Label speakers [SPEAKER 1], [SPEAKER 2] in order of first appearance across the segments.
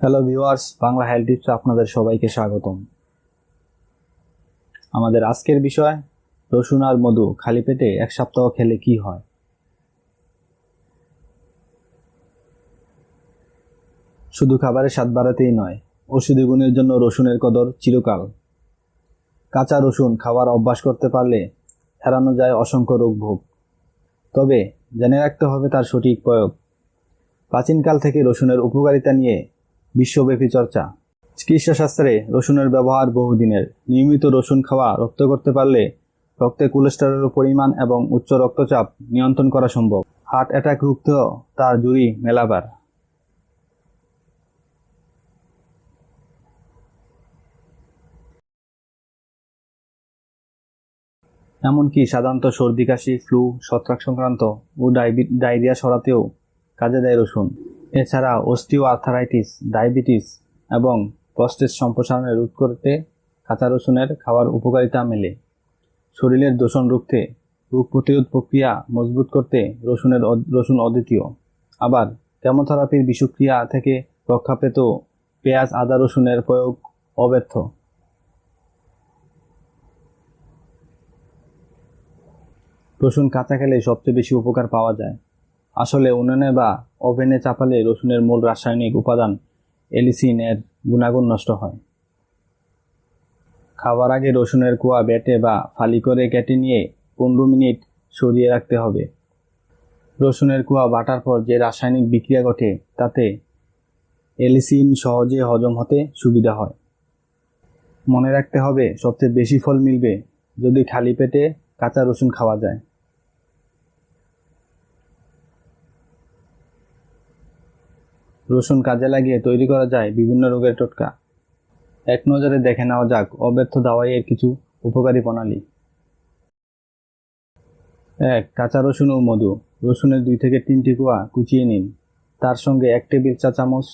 [SPEAKER 1] Hello viewers Bangla health tips আপনাদের সবাইকে স্বাগতম। আমাদের আজকের বিষয়, রসুন আর মধু খালি পেটে এক সপ্তাহ খেলে কি হয়? শুধু খাবারের স্বাদ বাড়াতেই নয় ওষুধি গুণের জন্য রসুনের কদর চিরকাল। কাঁচা রসুন খাওয়ার অভ্যাস করতে পারলে এড়ানো যায় অসংখ্য রোগ ভোগ। তবে জেনে রাখতে হবে তার সঠিক প্রয়োগ। প্রাচীনকাল থেকে রসুনের উপকারিতা নিয়ে বিশ্বব্যাপী চর্চা। চিকিৎসা শাস্ত্রে রসুনের ব্যবহার বহুদিনের। নিয়মিত রসুন খাওয়া রক্ত করতে পারলে রক্তে কোলেস্টেরলের পরিমাণ এবং উচ্চ রক্তচাপ নিয়ন্ত্রণ করা সম্ভব। হার্ট অ্যাটাক রুখতেও তার জুড়ি মেলাবার। এমনকি সাধারণত সর্দি, কাশি, ফ্লু, ছত্রাক সংক্রান্ত ও ডায়রিয়া সরাতেও কাজে দেয় রসুন। এছাড়া অস্টিও আর্থারাইটিস ডায়াবেটিস এবং প্রস্টেট সম্প্রসারণে রোধ করতে কাঁচা রসুনের খাওয়ার উপকারিতা মেলে। শরীরের দূষণ রুখতে রোগ প্রতিরোধ প্রক্রিয়া মজবুত করতে রসুনের রসুন অদ্বিতীয়। আবার কেমোথেরাপির বিষক্রিয়া থেকে রক্ষা পেত পেঁয়াজ, আদা, রসুনের প্রয়োগ অব্যর্থ। রসুন কাঁচা খেলে সবচেয়ে বেশি উপকার পাওয়া যায়। আসলে উনুনে বা ওভেনে চাপালে রসুনের মূল রাসায়নিক উপাদান এলিসিন এর গুণাগুণ নষ্ট হয়। খাবার আগে রসুনের কুয়া বেটে বা ফালি করে কেটে নিয়ে পনেরো মিনিট সরিয়ে রাখতে হবে। রসুনের কুয়া বাটার পর যে রাসায়নিক বিক্রিয়া ঘটে, তাতে এলিসিন সহজে হজম হতে সুবিধা হয়। মনে রাখতে হবে, সবচেয়ে বেশি ফল মিলবে যদি খালি পেটে কাঁচা রসুন খাওয়া যায়। রসুন কাজে লাগিয়ে তৈরি করা যায় বিভিন্ন রোগের টোটকা। এক নজরে দেখে নেওয়া যাক অব্যর্থ দাওয়াইয়ের কিছু উপকারী প্রণালী। এক, কাঁচা রসুন ও মধু। রসুনের দুই থেকে তিনটি কোয়া কুচিয়ে নিন। তার সঙ্গে এক টেবিল চা চামচ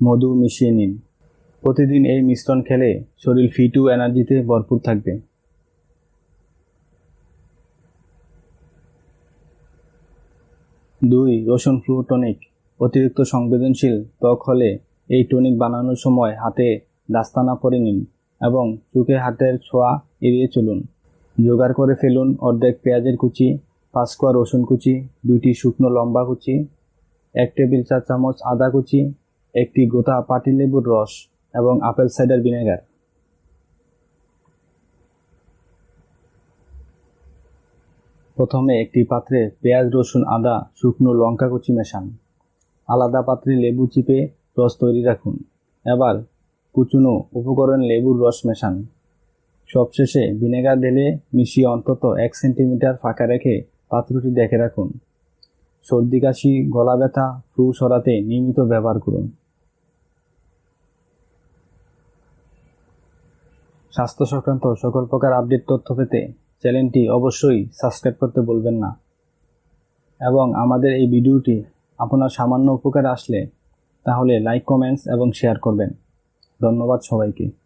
[SPEAKER 1] মধু মিশিয়ে নিন। প্রতিদিন এই মিশ্রণ খেলে শরীর ফিট ও এনার্জিতে ভরপুর থাকবে। দুই, রসুন ফ্লু টনিক অতিরিক্ত সংবেদনশীল ত্বক হলে এই টনিক বানানোর সময় হাতে দাস্তানা পরে নিন এবং চোখে হাতের ছোঁয়া এড়িয়ে চলুন। জোগাড় করে ফেলুন অর্ধেক পেঁয়াজের কুচি পাঁচ কোয়া রসুন কুচি, দুইটি শুকনো লম্বা কুচি, এক টেবিল চা চামচ আদা কুচি, একটি গোটা পাতিলেবুর রস এবং আপেল সাইডার ভিনেগার। প্রথমে একটি পাত্রে পেঁয়াজ, রসুন, আদা, শুকনো লঙ্কা কুচি মেশান। আলাদা পাত্রে লেবু চিপে রস তৈরি রাখুন। এবার কুচুনো উপকরণ লেবুর রস মেশান। সবশেষে ভিনেগার ঢেলে মিশিয়ে অন্তত এক সেন্টিমিটার ফাঁকা রেখে পাত্রটি দেখে রাখুন। সর্দি, কাশি, গলা ব্যথা, ফ্লু সরাতে নিয়মিত ব্যবহার করুন। স্বাস্থ্য সংক্রান্ত সকল প্রকার আপডেট তথ্য পেতে চ্যানেলটি অবশ্যই সাবস্ক্রাইব করতে বলবেন না। এবং আমাদের এই ভিডিওটি আপনার সামান্য উপকার আসলে তাহলে লাইক কমেন্টস এবং শেয়ার করবেন। ধন্যবাদ সবাইকে।